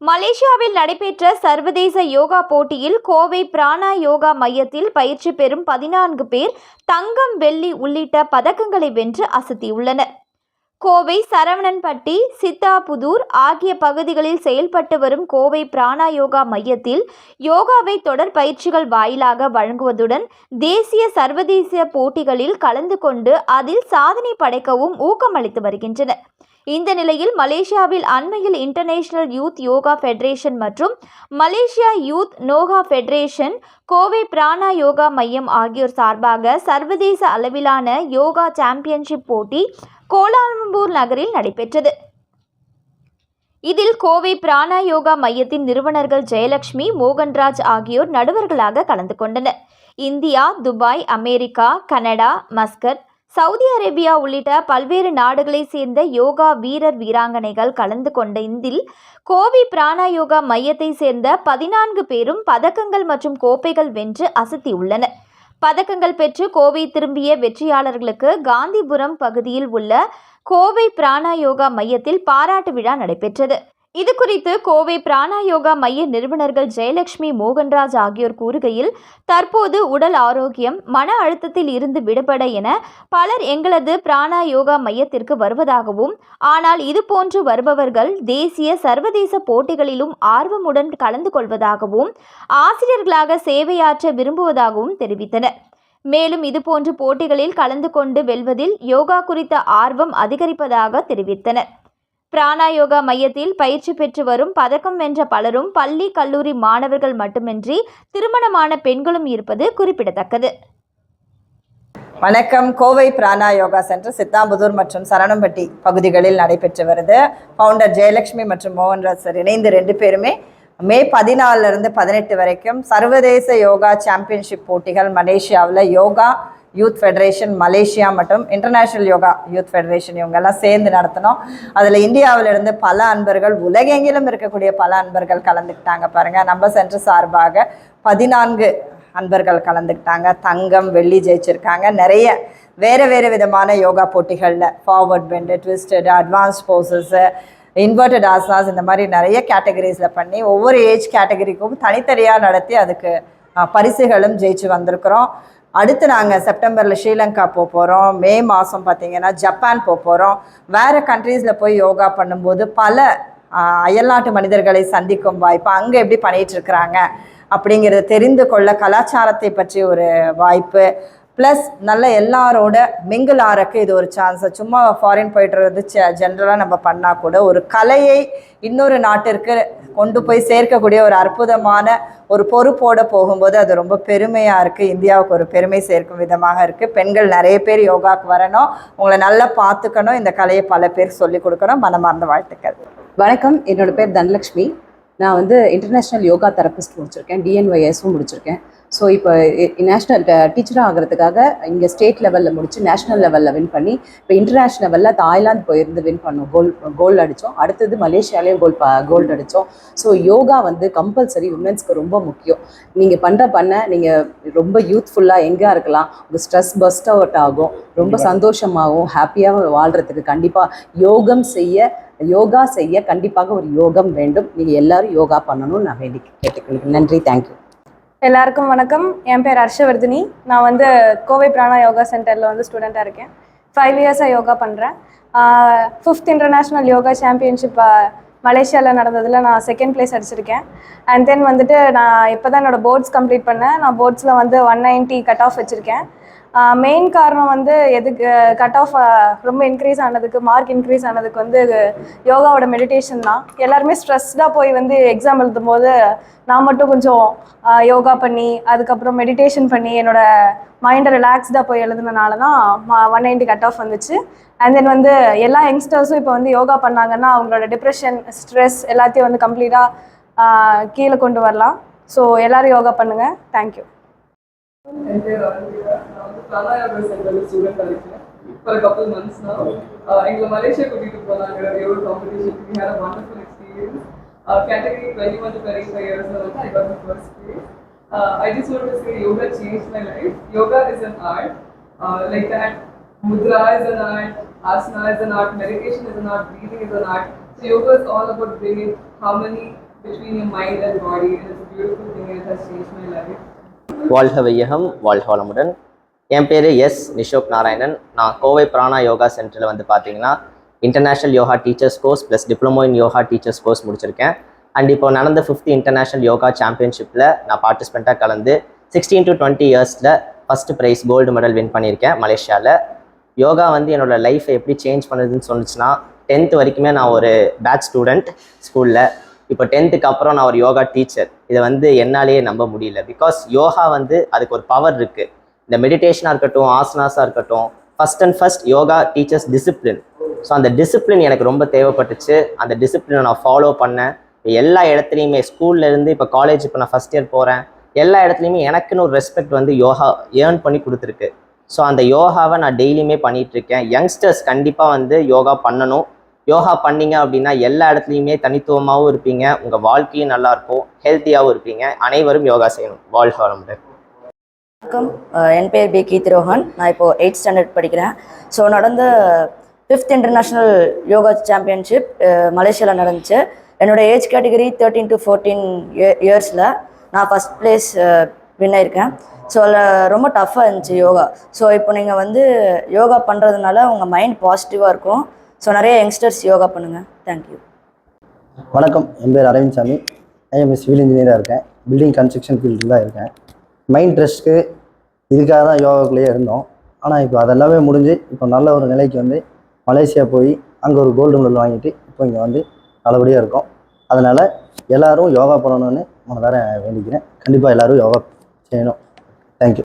மலேசியாவில் நடைபெற்ற சர்வதேச யோகா போட்டியில் கோவை பிராணா யோகா மையத்தில் பயிற்சி பெறும் பதினான்கு பேர் தங்கம் வெள்ளி உள்ளிட்ட பதக்கங்களை வென்று அசத்தியுள்ளனர். கோவை சரவணன்பட்டி சித்தாபுதூர் ஆகிய பகுதிகளில் செயல்பட்டு வரும் கோவை பிராணா யோகா மையத்தில் யோகாவை தொடர் பயிற்சிகள் வாயிலாக வழங்குவதுடன் தேசிய சர்வதேச போட்டிகளில் கலந்து கொண்டு அதில் சாதனை படைக்கவும் ஊக்கமளித்து வருகின்றனர். இந்த நிலையில் மலேசியாவில் அண்மையில் இன்டர்நேஷனல் யூத் யோகா ஃபெடரேஷன் மற்றும் Malaysia youth yoga federation Kovai Prana yoga மையம் ஆகியோர் சார்பாக சர்வதேச அளவிலான யோகா சாம்பியன்ஷிப் போட்டி கோலாலம்பூர் நகரில் நடைபெற்றது. இதில் கோவை பிராணா யோகா மையத்தின் நிறுவனர்கள் ஜெயலட்சுமி மோகன்ராஜ் ஆகியோர் நடுவர்களாக கலந்து கொண்டனர். India Dubai America Canada Muscat Saudi Arabia உள்ளிட்ட பல்வேறு நாடுகளைச் சேர்ந்த யோகா வீரர் வீராங்கனைகள் கலந்து கொண்ட இந்தில் கோவை பிராணா யோகா மையத்தைச் சேர்ந்த பதினான்கு பேரும் பதக்கங்கள் மற்றும் கோப்பைகள் வென்று அசத்தியுள்ளனர் பதக்கங்கள் பெற்று கோவை திரும்பிய வெற்றியாளர்களுக்கு காந்திபுரம் பகுதியில் உள்ள கோவை பிராணா யோகா மையத்தில் பாராட்டு விழா நடைபெற்றது. இது குறித்து கோவை பிராணாயோகா மைய நிறுவனர்கள் ஜெயலட்சுமி மோகன்ராஜ் ஆகியோர் கூறுகையில் தற்போது உடல் ஆரோக்கியம் மன அழுத்தத்தில் இருந்து விடுபட என பலர் எங்களது பிராணாயோகா மையத்திற்கு வருவதாகவும் ஆனால் இதுபோன்று வருபவர்கள் தேசிய சர்வதேச போட்டிகளிலும் ஆர்வமுடன் கலந்து கொள்வதாகவும் ஆசிரியர்களாக சேவையாற்ற விரும்புவதாகவும் தெரிவித்தனர். மேலும் இதுபோன்ற போட்டிகளில் கலந்து கொண்டு வெல்வதில் யோகா குறித்த ஆர்வம் அதிகரிப்பதாக தெரிவித்தனர். பிராணா யோகா மையத்தில் பயிற்சி பெற்று வரும் பதக்கம் வென்ற பலரும் பள்ளி கல்லூரி மாணவர்கள் மட்டுமின்றி திருமணமான பெண்களும் இருப்பது குறிப்பிடத்தக்கது. வணக்கம். கோவை பிராணா யோகா சென்டர் சித்தாம்புதூர் மற்றும் சரணம்பட்டி பகுதிகளில் நடைபெற்று வருது. ஃபவுண்டர் ஜெயலட்சுமி மற்றும் மோகன்ராஜ் சார் இணைந்து ரெண்டு பேருமே மே பதினாலிருந்து பதினெட்டு வரைக்கும் சர்வதேச யோகா சாம்பியன்ஷிப் போட்டிகள் மலேசியாவில் யோகா யூத் ஃபெடரேஷன் மலேசியா மற்றும் இன்டர்நேஷ்னல் யோகா யூத் ஃபெடரேஷன் இவங்கெல்லாம் சேர்ந்து நடத்தினோம். அதில் இந்தியாவிலிருந்து பல அன்பர்கள் உலகெங்கிலும் இருக்கக்கூடிய பல அன்பர்கள் கலந்துக்கிட்டாங்க பாருங்கள் நம்ம சென்று சார்பாக பதினான்கு அன்பர்கள் கலந்துக்கிட்டாங்க. தங்கம் வெள்ளி ஜெயிச்சிருக்காங்க. நிறைய வேறு வேறு விதமான யோகா போட்டிகளில் forward bend twisted advance poses inverted asanas இந்த மாதிரி நிறைய கேட்டகரிஸில் பண்ணி ஒவ்வொரு ஏஜ் கேட்டகரிக்கும் தனித்தனியாக நடத்தி அதுக்கு பரிசுகளும் ஜெயிச்சு வந்திருக்கிறோம். அடுத்து நாங்கள் செப்டம்பரில் ஸ்ரீலங்கா போக போகிறோம் மே மாதம் பார்த்தீங்கன்னா ஜப்பான் போக போகிறோம் வேறு கண்ட்ரீஸில் போய் யோகா பண்ணும்போது பல அயல்நாட்டு மனிதர்களை சந்திக்கும் வாய்ப்பு அங்கே எப்படி பண்ணிகிட்டு இருக்கிறாங்க அப்படிங்கிறத தெரிந்து கொள்ள கலாச்சாரத்தை பற்றி ஒரு வாய்ப்பு ப்ளஸ் நல்ல எல்லாரோட மிங்கிள் ஆறக்கு இது ஒரு சான்ஸ் சும்மா ஃபாரின் போயிட்டு வந்து ஜென்ரலாக நம்ம பண்ணால் கூட ஒரு கலையை இன்னொரு நாட்டிற்கு கொண்டு போய் சேர்க்கக்கூடிய ஒரு அற்புதமான ஒரு பொறுப்போட போகும்போது அது ரொம்ப பெருமையாக இருக்குது இந்தியாவுக்கு ஒரு பெருமை சேர்க்கும் விதமாக இருக்குது பெண்கள் நிறைய பேர் யோகாவுக்கு வரணும். உங்களை நல்லா பார்த்துக்கணும். இந்த கலையை பல பேர் சொல்லிக் கொடுக்கணும். மனமார்ந்த வாழ்த்துக்கள். வணக்கம். என்னோடய பேர் தனலக்ஷ்மி. நான் வந்து இன்டர்நேஷ்னல் யோகா தெரபிஸ்ட் முடிச்சிருக்கேன். டிஎன்ஒய்எஸும் முடிச்சிருக்கேன். ஸோ இப்போ நேஷ்னல் டீச்சராக ஆகிறதுக்காக இங்கே ஸ்டேட் லெவலில் முடிச்சு நேஷ்னல் லெவலில் வின் பண்ணி இப்போ இன்டர்நேஷ்னல் லெவலில் தாய்லாந்து போயிருந்து வின் பண்ணோம். கோல் கோல்டு அடித்தோம் அடுத்தது மலேசியாலேயும் கோல் கோல்டு அடித்தோம் ஸோ யோகா வந்து கம்பல்சரி உமன்ஸ்க்கு ரொம்ப முக்கியம். நீங்கள் பண்ணுற பண்ண நீங்கள் ரொம்ப யூத்ஃபுல்லாக எங்கே இருக்கலாம். உங்கள் ஸ்ட்ரெஸ் பஸ்ட் அவுட் ஆகும். ரொம்ப சந்தோஷமாகவும் ஹாப்பியாகவும் வாழ்கிறதுக்கு கண்டிப்பாக யோகம் செய்ய யோகா செய்ய கண்டிப்பாக ஒரு யோகம் வேண்டும். நீங்கள் எல்லாரும் யோகா பண்ணணும்னு நான் வேண்டி கேட்டுக்கிறேன் நன்றி. தேங்க்யூ எல்லாருக்கும் வணக்கம். என் பேர் ஹர்ஷவர்தினி. நான் வந்து கோவை பிராணா யோகா சென்டரில் வந்து ஸ்டூடெண்ட்டாக இருக்கேன். ஃபைவ் இயர்ஸாக யோகா பண்ணுறேன் ஃபிஃப்த் இன்டர்நேஷ்னல் யோகா சாம்பியன்ஷிப் மலேசியாவில் நடந்ததில் நான் செகண்ட் ப்ளேஸ் அடிச்சிருக்கேன். அண்ட் தென் வந்துட்டு நான் இப்போ தான் என்னோடய போர்ட்ஸ் கம்ப்ளீட் பண்ணேன். நான் போர்ட்ஸில் வந்து ஒன் நைன்ட்டி கட் ஆஃப் வச்சுருக்கேன். மெயின் காரணம் வந்து எதுக்கு கட் ஆஃப் ரொம்ப இன்க்ரீஸ் ஆனதுக்கு மார்க் இன்க்ரீஸ் ஆனதுக்கு வந்து யோகாவோட மெடிடேஷன் தான். எல்லாருமே ஸ்ட்ரெஸ்டாக போய் வந்து எக்ஸாம் எழுதும் போது நான் மட்டும் கொஞ்சம் யோகா பண்ணி அதுக்கப்புறம் மெடிடேஷன் பண்ணி என்னோட மைண்டை ரிலாக்ஸ்டாக போய் எழுதுனனால தான் ஒன் நைன்டி கட் ஆஃப் வந்துச்சு. அண்ட் தென் வந்து எல்லா யங்ஸ்டர்ஸும் இப்போ வந்து யோகா பண்ணாங்கன்னா அவங்களோட டிப்ரெஷன் ஸ்ட்ரெஸ் எல்லாத்தையும் வந்து கம்ப்ளீட்டாக கீழே கொண்டு வரலாம். ஸோ எல்லோரும் யோகா பண்ணுங்கள் தேங்க்யூ என் பேர் ஆரம்பியா நான் வந்து பிராணாயாம சென்டர்ல ஸ்டூடெண்ட் இருக்கேன் for a couple months now uh, எங்களை மலேசியா கூட்டிட்டு போனாங்க yoga competition we had a wonderful experience uh, category 21 to 25 years old I got the first place uh, I just want to say yoga changed my life yoga is an art uh, like that mudra is an art asana is an art meditation is an art breathing is an art so yoga is all about bringing harmony between your mind and body. And it's a beautiful thing and it has changed my life. வாழ்க வையகம் வாழ்க வளமுடன் என் பேர் S Nishok Narayanan. நான் கோவை பிராணா யோகா சென்டரில் வந்து பார்த்தீங்கன்னா international yoga teachers course plus diploma in yoga teachers course முடிச்சிருக்கேன். அண்ட் இப்போ நடந்த ஃபிஃப்த் இன்டர்நேஷ்னல் யோகா சாம்பியன்ஷிப்பில் நான் பார்ட்டிசிபெண்ட்டாக கலந்து சிக்ஸ்டீன் டு டுவெண்ட்டி இயர்ஸில் first prize gold medal win பண்ணியிருக்கேன் மலேசியாவில் யோகா வந்து என்னோடய லைஃப்பை எப்படி சேஞ்ச் பண்ணுதுன்னு சொன்னிச்சுன்னா டென்த் வரைக்குமே நான் ஒரு பேட்ச் ஸ்டூடெண்ட் ஸ்கூலில் இப்போ டென்த்துக்கு அப்புறம் நான் ஒரு யோகா டீச்சர் இதை வந்து என்னாலேயே நம்ப முடியல. பிகாஸ் யோகா வந்து அதுக்கு ஒரு பவர் இருக்குது இந்த மெடிடேஷனாக இருக்கட்டும் ஆசனாஸாக இருக்கட்டும் first and first yoga teachers discipline so அந்த டிசிப்ளின் எனக்கு ரொம்ப தேவைப்பட்டுச்சு. அந்த டிசிப்ளினை நான் ஃபாலோ பண்ணேன். எல்லா இடத்துலையுமே ஸ்கூல்லேருந்து இப்போ காலேஜ் இப்போ நான் ஃபஸ்ட் இயர் போகிறேன் எல்லா இடத்துலையுமே எனக்குன்னு ஒரு ரெஸ்பெக்ட் வந்து யோகா ஏர்ன் பண்ணி கொடுத்துருக்கு. ஸோ அந்த யோகாவை நான் டெய்லியுமே பண்ணிகிட்ருக்கேன் யங்ஸ்டர்ஸ் கண்டிப்பாக வந்து யோகா பண்ணணும். யோகா பண்ணீங்க அப்படின்னா எல்லா இடத்துலையுமே தனித்துவமாகவும் இருப்பீங்க. உங்கள் வாழ்க்கையும் நல்லா இருக்கும். ஹெல்த்தியாகவும் இருப்பீங்க. அனைவரும் யோகா செய்யணும். வாழ்க வளமுடன். வணக்கம். என் பேர் பி. கீர்த்திரோஹன் நான் இப்போது எயிட் ஸ்டாண்டர்ட் படிக்கிறேன். ஸோ நடந்த ஃபிஃப்த் இன்டர்நேஷ்னல் யோகா சாம்பியன்ஷிப் மலேசியாவில் நடந்துச்சு. என்னோட age category thirteen to fourteen இயர்ஸில் நான் ஃபஸ்ட் பிளேஸ் வின் ஆயிருக்கேன். ஸோ அதில் ரொம்ப டஃப்பாக இருந்துச்சு யோகா. ஸோ இப்போ நீங்கள் வந்து யோகா பண்ணுறதுனால உங்கள் மைண்ட் பாசிட்டிவாக இருக்கும். ஸோ நிறைய யங்ஸ்டர்ஸ் யோகா பண்ணுங்கள் தேங்க்யூ வணக்கம். என் பேர் அரவிந்த் சாமி. ஐஎம் சிவில் இன்ஜினியராக இருக்கேன். பில்டிங் கன்ஸ்ட்ரக்ஷன் ஃபீல்டில் தான் இருக்கேன். மைண்ட் ரெஸ்ட்க்கு இதுக்காக தான் யோகாக்குள்ளேயே இருந்தோம். ஆனால் இப்போ அதெல்லாமே முடிஞ்சு இப்போ நல்ல ஒரு நிலைக்கு வந்து மலேசியா போய் அங்கே ஒரு கோல்டு மெடல் வாங்கிட்டு இப்போ இங்கே வந்து நல்லபடியாக இருக்கும். அதனால் எல்லோரும் யோகா பண்ணணும்னு மனதார வேண்டிக்கிறேன். கண்டிப்பாக எல்லோரும் யோகா செய்யணும். தேங்க்யூ